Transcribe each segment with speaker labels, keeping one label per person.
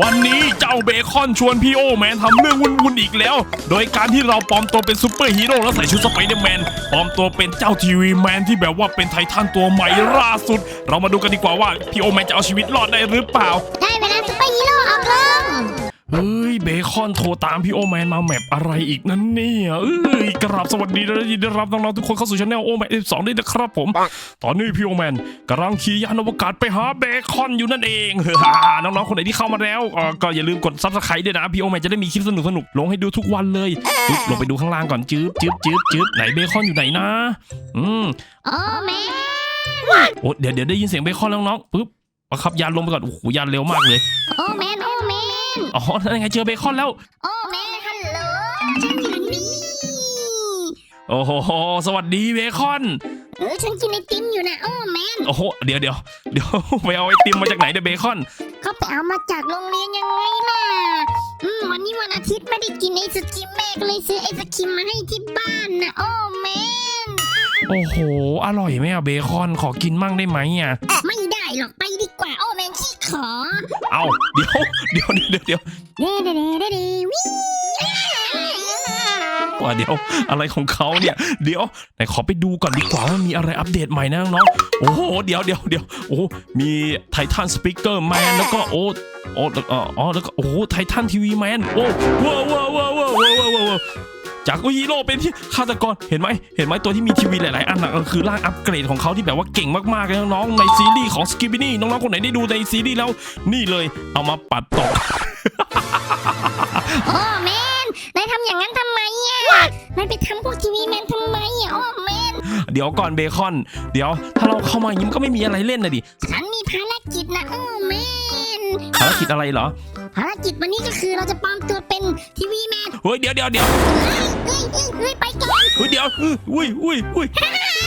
Speaker 1: วันนี้เจ้าเบคอนชวนพี่โอแมนทำเรื่องวุ่นๆอีกแล้ว โดยการที่เราปลอมตัวเป็นซูเปอร์ฮีโร่แล้วใส่ชุดสไปเดอร์แมนปลอมตัวเป็นเจ้าทีวีแมนที่แบบว่าเป็นไททันตัวใหม่ล่าสุด เรามาดูกันดีกว่าว่าพี่โอแมนจะเอาชีวิตรอดได้หรือเปล่า
Speaker 2: ได้เวลาสุ เฮ้
Speaker 1: ยเบคอนโทรตามพี่โอแมนมาแมปอะไรอีกนั่นเนี่ยเอ้ยกราบสวัสดีและยินดีต้อนรับน้องๆทุกคนเข้าสู่ช anel โอแมน12ด้วยนะครับผม ตอนนี้พี่โอแมนกำลังขี่ยานอวกาศไปหาเบคอนอยู่นั่นเองน้องๆคนไหนที่เข้ามาแล้วเอ่อก็อย่าลืมกดซับสไครต์ด้วยนะพี่โอแมนจะได้มีคลิปสนุกๆลงให้ดูทุกวันเลยปึ๊บลงไปดูข้างล่างก่อนจื๊บจื๊บจื๊บจื๊บไหนเบคอนอยู่ไหนนะ อืม
Speaker 2: โอ้แม่
Speaker 1: โอ้เดี๋ยวเดี๋ยวได้ยินเสียงเบคอนแล้วน้องปึ๊บเอาขับยานลงไปก่อนโอ้โหยานเร็วมากเลย
Speaker 2: โอ้แม นโอ้แมน
Speaker 1: อ๋อนั่นไงเจอเบคอนแล้ว
Speaker 2: โอ้แมนฮัลโหลฉันอยู่นี่
Speaker 1: โอ้โหสวัสดีเบคอน
Speaker 2: เออฉันกินไอติมอยู่นะโอ้แมน
Speaker 1: โอ้โหเดี๋ยวเดี๋ยวเดี๋ยวไปเอาไอติมมาจากไหนเดยเบคอน
Speaker 2: เขาไปเอามาจากโรงเรียนยังไงล่ะอืมวันนี้วันอาทิตย์ไม่ได้กินไอศครีมแม่ก็เลยซื้อไอศครีมมาให้ที่บ้านนะโอ้แมน
Speaker 1: โอ้โห อร่อยไหมอะเบคอนขอกินมั่งได้ไหมอะ
Speaker 2: ไม่ได้ หรอกไปดีกว่าโอ้แมนขี้ขอ
Speaker 1: เอาเดี๋ยวเดี๋ยวเดี๋ยวเดี๋ยว
Speaker 2: เด้เด้เด้เด้เด้วิ
Speaker 1: ว่าเดี๋ยวอะไรของเขาเนี่ยเดี๋ยวไหนขอไปดูก่อนดีกว่าว่ามีอะไรอัปเดตใหม่นะน้องๆโอ้โหเดี๋ยวเดี๋ยวเดี๋ยวโอ้โหมีไททันสปีกเกอร์แมนแล้วก็โอ้โอ้แล้วก็อ๋อแล้วก็โอ้โหไททันทีวีแมนโอ้ว้าวว้าวว้าวว้าวว้าวว้าวว้าว จากฮีโร่เป็นที่ฆาตกรเห็นไหมเห็นไหมตัวที่มีทีวีหลายๆ อันน่ะก็คือร่างอัปเกรดของเขาที่แบบว่าเก่งมากๆเลยน้องๆในซีรีส์ของสกิบินี่น้องๆคนไหนได้ดูในซีรีส์แล้ว นี่เลยเอามาปัดตก
Speaker 2: โอ้แมนนายทำอย่างนั้นทำไมอะนายไปทำพวกทีวีแมนทำไมอะโอ้แมน
Speaker 1: เดี๋ยวก่อนเบคอน เดี๋ยว ถ้าเราเข้ามาอย่างนี้มันก็ไม่มีอะไรเล่นนะดิ
Speaker 2: ฉันมีภารกิจนะโอ้แมน
Speaker 1: ภารกิจอะไรเหรอ
Speaker 2: ภารกิจวันนี้ก็คือเราจะปลอมตัวเป็นทีวีแมน
Speaker 1: เฮ้ยเดี๋ยวเดี๋ยวเดี๋ยว
Speaker 2: เฮ้ยเฮ้ยเฮ้ยเฮ้ยไปก่อน
Speaker 1: เฮ้ยเดี๋ยวอุ้ยอุ้ยอุ้ย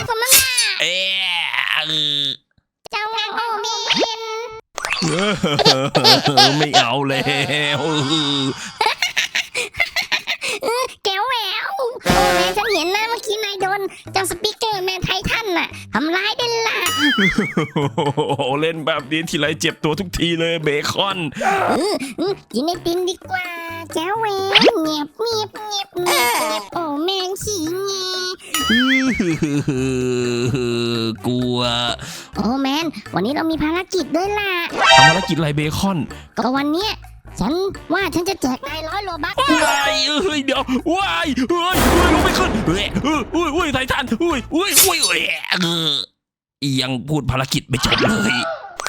Speaker 2: สมนา
Speaker 1: เอ๊ะ
Speaker 2: เจ้านางโอ้แมน
Speaker 1: เออไม่เอาแล้ว
Speaker 2: แก้วแหววโอ้แมนฉันเห็นนะเมื่อกี้นายโดนเจ้าสปีกเกอร์แมนไททันน่ะทำร้ายได้ละ
Speaker 1: เล่นแบบนี้ทีไรเจ็บตัวทุกทีเลยเบคอน
Speaker 2: อืมกินไอติมดีกว่าแก้วแหวเงียบเงียบเงียบเงียบเงียบโอ้แมนขี้เงีย
Speaker 1: กลัว
Speaker 2: โอ้แมน วันนี้เรามีภารกิจด้วยล่ะ
Speaker 1: ทำภารกิจอะไรเบคอน
Speaker 2: ก็วันเนี้ยฉันว่าฉันจะแจกนายร้อยโลบัค
Speaker 1: ว้ายเอ้ยเดี๋ยวว้ายเฮ้ยเฮ้ยลงไม่ขึ้นเฮ้ยเฮ้ยเฮ้ยเฮ้ยไททันเฮ้ยเฮ้ยเฮ้ย ออยังพูดภารกิจไม่จบเลย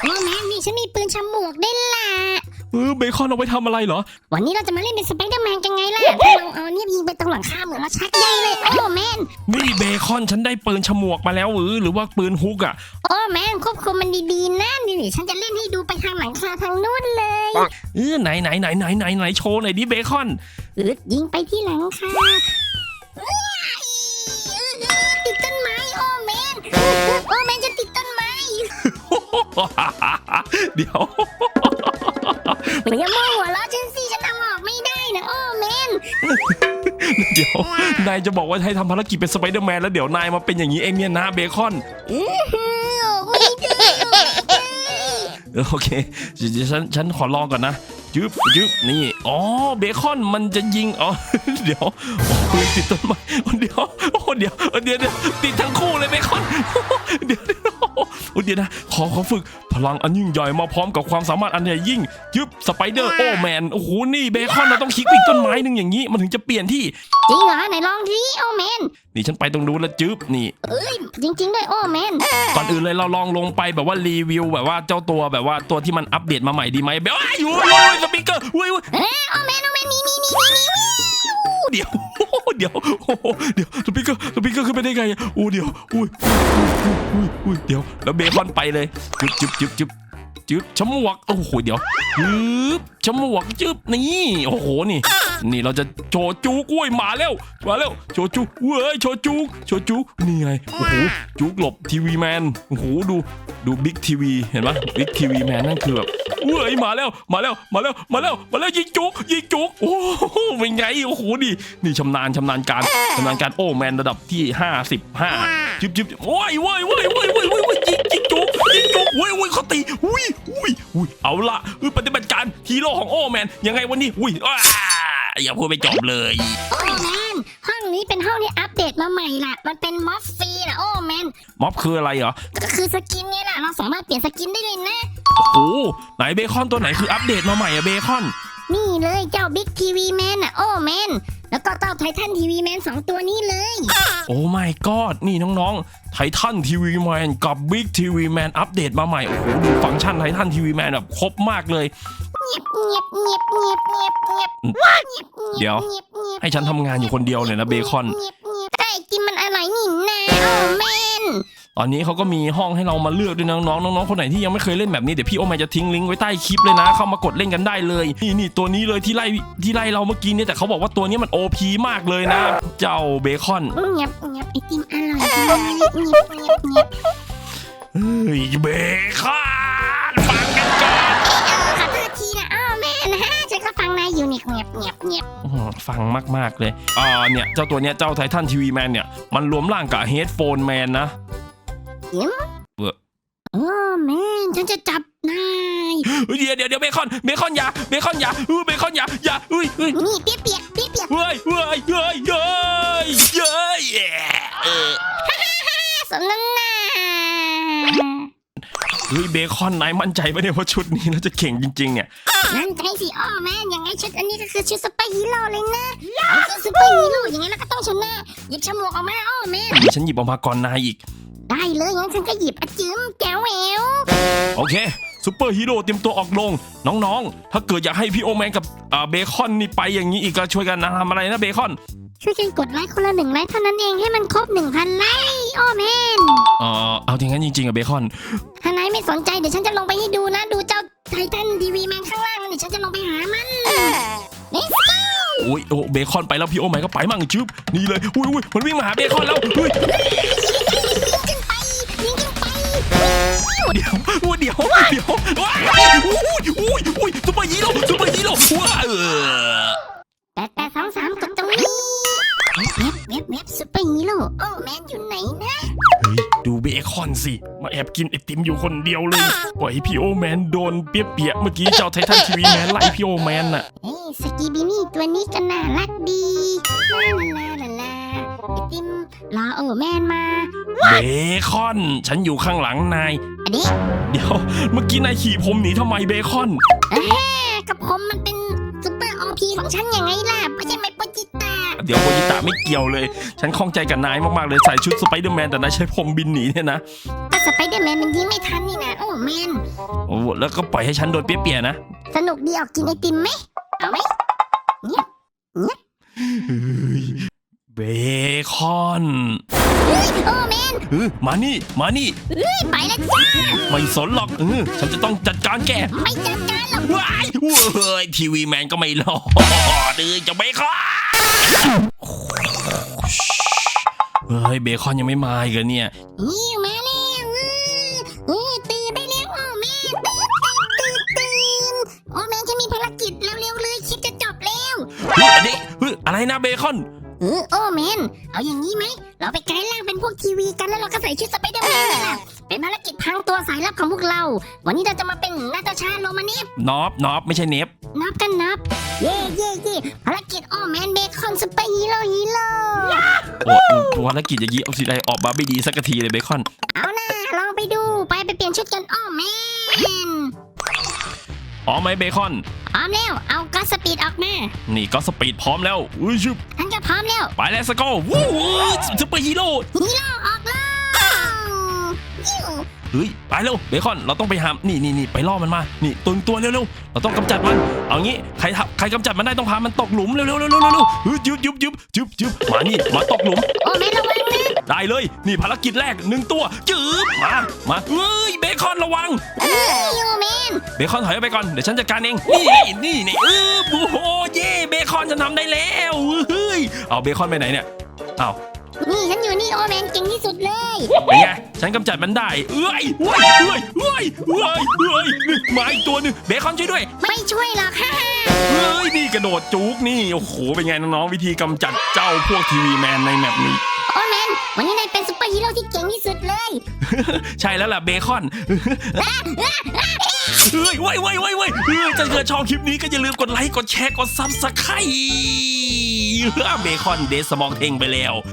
Speaker 2: โอ้แมนนี่ฉันมีปืนฉมวกด้วยล่ะ
Speaker 1: เออเบคอนเอาไปทำอะไรเหรอ
Speaker 2: วันนี้เราจะมาเล่นเป็นสไปเดอร์แมนกันไงล่ะถ้าเราเอาเนี่ยยิงไปตรงหลังคาเหมือนเราชักใยเลยโอ้แมน
Speaker 1: นี่เบคอนฉันได้ปืนฉมวกมาแล้วหรือหรือว่าปืนฮุกอะ
Speaker 2: โอ้แมนควบคุมมันดีๆนะนี่นี่ฉันจะเล่นให้ดูไปทางหลังคาทางนู้นเลย
Speaker 1: เออไหนไหนไหนไหนไหนไหนโชว์หน่อยดิเบคอน
Speaker 2: อึดยิงไปที่หลังคา โอ้แมนจะติดต้นไม้
Speaker 1: เดี๋ยว
Speaker 2: อย่ามาหัวเราะฉันสิฉันทำออกไม่ได้นะโอ้แมน
Speaker 1: เดี๋ยวนายจะบอกว่าให้ทำภารกิจเป็นสไปเดอร์แมนแล้วเดี๋ยวนายมาเป็นอย่างนี้เองเนี่ยนะเบคอนโอเคฉันฉันขอลองก่อนนะยึบยึบนี่ อ๋อ เบคอนมันจะยิง อ๋อ เดี๋ยวโอ้ปืนติดต้นไม้โอ้เดี๋ยวโอ้เดี๋ยวเดี๋ยวเดี๋ยวติดทั้งคู่เลยเบคอน เดี๋ยวเดี๋ยวโอ้เดี๋ยวนะ ขอขอฝึกพลังอันยิ่งใหญ่มาพร้อมกับความสามารถอันใหญ่ยิ่ง ยึบสไปเดอร์โอ้แมน โอ้โห นี่เบคอนเราต้องคลิกไปอีกต้นไม้หนึ่งอย่างนี้ มันถึงจะเปลี่ยนที่
Speaker 2: จริงเหรอไหนลองดิโอ้แมน
Speaker 1: นี่ฉันไปตรงนู้นแล้วจึ๊บนี่
Speaker 2: เอ้ยจริงๆด้วยโอ้แมน
Speaker 1: ก่อนอื่นเลยเราลองลงไปแบบว่ารีวิวแบบว่าเจ้าตัวแบบว่าตัวที่มันอัปเดตมาใหม่ดีไหมแบบว่าอยู่อยู่สปีกเกอร์อุ้ยอุ้ย
Speaker 2: เอ้ยโอ้แมนโอ้แมนนี่นี่นี่นี่นี่
Speaker 1: เดี๋ยวเดี๋ยวโอ้โหเดี๋ยวสปีกเกอร์สปีกเกอร์ขึ้นไปได้ไงโอ้เดี๋ยวอุ้ยอุ้ยอุ้ยเดี๋ยวแล้วเบคอนไปเลยจึ๊บจึ๊บจึ๊บจึ๊บจึ๊บชมวกโอ้โหเดี๋ยวจึ๊บชมวกจึ๊บนี่โอ้โหนี่ นี่เราจะโชว์จูกอุ้ยมาแล้วมาแล้วโชว์จูเว้ยโชว์จูโชว์จูนี่ไงโอ้โหจูกหลบทีวีแมนโอ้โหดูดูบิ๊กทีวีเห็นปะบิ๊กทีวีแมนนั่นคือแบบ เว้ยมาแล้วมาแล้วมาแล้วมาแล้วมาแล้วยิงจุกยิงจุกโอ้โหเป็นไงโอ้โหนี่นี่ชำนาญชำนาญการชำนาญการโอ้แมนระดับที่ 55จิบจิบโอ้ยเว้ยเว้ยเว้ยเว้ยเว้ยเว้ยยิงยิงจุกยิโอ้ยอุ้ยเขาตีอุ้ยอุ้ยอุ้ยเอาละเออปฏิบัติการฮีโร่ของโอแมนยังไงวันนี้อุ้ยอ้าอย่าพูดไปจบเลย
Speaker 2: โอ้แมนห้องนี้เป็นห้องที่อัปเดตมาใหม่ล่ะ มันเป็นมอฟฟ รีนะโอ้แมน
Speaker 1: ม็อบคืออะไรเหรอ
Speaker 2: ก็คือสกินเนี่ยแหละเราสามารถเปลี่ยนสกินได้เลยนะ
Speaker 1: โอ้ไหนเบคอนตัวไหนคืออัปเดตมาใหม่อะเบคอน
Speaker 2: นี่เลยเจ้าบิ๊กทีวีแมนอะโอ้แมนแล้วก็เจ้าไททันทีวีแมนสองตัวนี้เลย
Speaker 1: โอ้ my god นี่น้องๆ ไททันทีวีแมนกับบิ๊กทีวีแมนอัปเดตมาใหม่ โอ้โหดูฟังก์ชันไททันทีวีแมนแบบครบมากเลย
Speaker 2: เงียบเงียบเงียบเงียบเงียบเงียบเงียบ
Speaker 1: เดี๋ยว
Speaker 2: งีบงีบ
Speaker 1: ให้ฉันทำงานอยู่คนเดียวเลยนะเบคอน
Speaker 2: เงียบเงียบแต่ไอติมมันอร่อยนี่นะโอ้แมน
Speaker 1: ตอนนี้เขาก็มีห้องให้เรามาเลือกด้วยนะน้องๆน้องๆคนไหนที่ยังไม่เคยเล่นแบบนี้เดี๋ยวพี่โอแมนจะทิ้งลิงก์ไว้ใต้คลิปเลยนะ เข้ามากดเล่นกันได้เลย นี่นี่ตัวนี้เลยที่ไล่ที่ไล่เราเมื่อกี้เนี่ยแต่เขาบอกว่าตัวนี้มัน OP มากเลยนะ เจ้าเบคอน
Speaker 2: เงียบเงียบไอติมอร่อยจังเลยเงียบเงียบเงียบ
Speaker 1: เฮ้ยเบคอนฟัง
Speaker 2: ฟัง
Speaker 1: มากๆเลยอ่าเนี่ยเจ้าตัวเนี้ยเจ้าไททันทีวีแมนเนี่ยมันรวมร่างกับเฮดโฟนแมนนะ
Speaker 2: โอ้แม่ฉันจะจับนาย
Speaker 1: เฮ้ยเดี๋ยวเดี๋ยวเดี๋ยวเบคอนเบคอนอย่าเบคอนอย่าเออเบคอนอย่าอย่าเฮ้ยเฮ้ย
Speaker 2: นี่เปียกเปียกเปียกเปียก
Speaker 1: เฮ้ยเฮ้ยเฮ้ยเฮ้ยเฮ้ยเออ
Speaker 2: สมน้ำหน้า
Speaker 1: เฮ้ยเบคอนนายมั่นใจปะเนี่ยว่าชุดนี้น่าจะเก่งจริง ๆ เนี่ย
Speaker 2: นั่นใจสิอ้อแม่ยังไงชุดอันนี้ก็คือชุดสไปร์ฮีโร่เลยนะเอาคือสไปร์ฮีโร่อย่างงั้นเราก็ต้องชนะหยิบฉมวกออกมาอ้อแม่
Speaker 1: เดี๋ยวฉันหยิบออกมาก่อนนายอีก
Speaker 2: ได้เลยงั้นฉันก็หยิบอะจืมแก้วแหวว
Speaker 1: โอเคซูเปอร์ฮีโร่เตรียมตัวออกลง น้องๆ ถ้าเกิดอยากให้พี่โอแมนกับอ่าเบคอนนี่ไปอย่างนี้อีกก็ช่วยกันนะทำอะไรนะเบคอน
Speaker 2: ช่วยกันกดไลค์คนละหนึ่งไลค์เท่านั้นเองให้มันครบหนึ่งพันไลค์อ้อแม่
Speaker 1: เออเอาอย่างนั้นจริงๆอะเบคอน
Speaker 2: ถ้านายไม่สนใจเดี๋ยวฉันจะลงไปให้ดูนะ ดูเจ้าไททันทีวีแมนข้างล่างนั่นเดี๋ยวฉันจะลงไปหามันนี่
Speaker 1: โอ้ยโอ้เบคอนไปแล้วพี่โอแมนก็ไปมั่งจึ๊บนี่เลยอุ้ยอุ้ยมันวิ่งมาหาเบคอนแล้วเฮ้ย
Speaker 2: ยิงขึ้นไปยิงขึ้นไป
Speaker 1: เดี๋ยวอุ้ยเดี๋ยวเดี๋ยวว้ายอุ้ยอุ้ยอุ้ยซุปเปอร์ฮีโร่ซุป คอนสิ มาแอบกินไอติมอยู่คนเดียวเลย ปล่อยให้พี่โอแมนโดนเปียกๆเมื่อกี้เจ้าไททันทีวีแมนไล่พี่โอแมนน่ะ
Speaker 2: เฮ้ยสกีบินี่ตัวนี้ก็น่ารักดีลาลาลาลาไอติมรอโอแมนมา
Speaker 1: เบคอน ฉันอยู่ข้างหลังนาย
Speaker 2: อันนี้
Speaker 1: เดี๋ยว เมื่อกี้นายขี่ผมหนีทำไมเบคอน
Speaker 2: แม่กับผมมันเป็นซุปเปอร์โอพีของฉันยังไงล่ะไม่ใช่ไมโปจิ
Speaker 1: เดี๋ยวโบยิตะไม่เกี่ยวเลย ฉันข้องใจกับนายมากๆเลยใส่ชุดสไปเดอร์แมนแต่นายใช้ผมบินหนีเนี่ยนะ
Speaker 2: ก็สไปเดอร์แมนมันยิงไม่ทันนี่นะโอ้แมน
Speaker 1: โอ้แล้วก็ปล่อยให้ฉันโดนเปียกๆนะ
Speaker 2: สนุกดีออกกินไอติมไหมเอาไหม
Speaker 1: เฮ้ยเบคอน
Speaker 2: เฮ้ยโอ้แมน
Speaker 1: เออมานี่มานี่
Speaker 2: ไปแล้วจ้า
Speaker 1: ไม่สนหรอกเออฉันจะต้องจัดการแก
Speaker 2: ไม่จัดการหรอก
Speaker 1: ว้ายเว้ยทีวีแมนก็ไม่รอดเออจะเบคอน เฮ้ยเบคอนยังไม่มาอีกเหรอเนี่ย
Speaker 2: นี่มาแล้วเออเตื่นได้แล้วโอ้แมนตื่นตื่นตื่นตื่นโอ้แมนจะมีภารกิจเร็วๆเลยคลิปจะจบแล้ว
Speaker 1: เฮ้ยอันนี้เฮ้ยอะไรนะเบคอน
Speaker 2: เออโอ้แมนเอาอย่างนี้ไหม เราไปกลายร่างเป็นพวกทีวีกันแล้วเราก็ใส่ชุดสไปเดอร์แมนเลยล่ะ เป็นภารกิจพรางตัวสายลับของพวกเรา วันนี้เราจะมาเป็นนาตาชาโรมานิฟ
Speaker 1: นอบนอบไม่ใช่เนฟ
Speaker 2: นับกันนับ เย่เย่เย่ภารกิจโอ้แมนเบคอนสไปฮีโร่ฮีโร่
Speaker 1: โอ้ภารกิจอย่างนี้เอาสิได้ออกมาไม่ดีสักทีเลยเบคอน
Speaker 2: เอาล่ะลองไปดูไปไปเปลี่ยนชุดกันโอ้แมน
Speaker 1: อ๋อไหมเบคอน
Speaker 2: พร้อมแล้วเอาก็สปีดออกมา
Speaker 1: นี่ก็สปีดพร้อมแล้วอุ้ยชุบ
Speaker 2: ฉันก็พร้อมแล้ว
Speaker 1: ไปแล้วสกอวู้ซูเปอร์ฮีโร่
Speaker 2: ฮีโร่ออกแล้วยิ้ว
Speaker 1: เฮ้ยไปเร็วเบคอนเราต้องไปหามนี่นี่นี่ไปล่อมันมานี่ตัวตัวเร็วๆเราต้องกำจัดมันเอางี้ใครทำใครกำจัดมันได้ต้องพามันตกหลุมเร็วๆเร็วๆเร็วๆเร็วๆเฮ้ยยึบยึบยึบยึบยึบมานี่มาตกหลุม
Speaker 2: โอ้แมนระวังนะ
Speaker 1: ได้เลยนี่ภารกิจแรกหนึ่งตัวจืบมามาเฮ้ยเบคอนระวัง
Speaker 2: เอ้ยโอ้แมน
Speaker 1: เบคอนถอยออกไปก่อนเดี๋ยวฉันจัดการเองนี่ไงนี่นี่เออโอ้โหเย่เบคอนฉันทำได้แล้วเฮ้ยเอาเบคอนไปไหนเนี่ยเอา
Speaker 2: นี่ฉันอยู่นี่โอ้แมนเก่งที่สุดเลย
Speaker 1: เป็นไงฉันกำจัดมันได้เอ้ยเฮ้ยเฮ้ยเฮ้ยเฮ้ยเฮ้ยมาอีกตัวหนึงเบคอนช่วยด้วย
Speaker 2: ไม่ช่วยหรอกฮ่าฮ่า
Speaker 1: เฮ้ยนี่กระโดดจุกนี่โอ้โหเป็นไงน้องๆวิธีกำจัดเจ้าพวกทีวีแมนในแมปนี้
Speaker 2: โอ้อ้แมนวันนี้นายเป็นซุปเปอร์ฮีโร่ที่เก่งที่สุดเลย
Speaker 1: ใช่แล้วล่ะเบคอนเฮ้ยไว้ไว้ไว้ไว้เฮ้ยถ้าเกิดชอบคลิปนี้ก็อย่าลืมกดไลค์กดแชร์กดซับสไครต์เบคอนเดสมองเทงไปแล้ว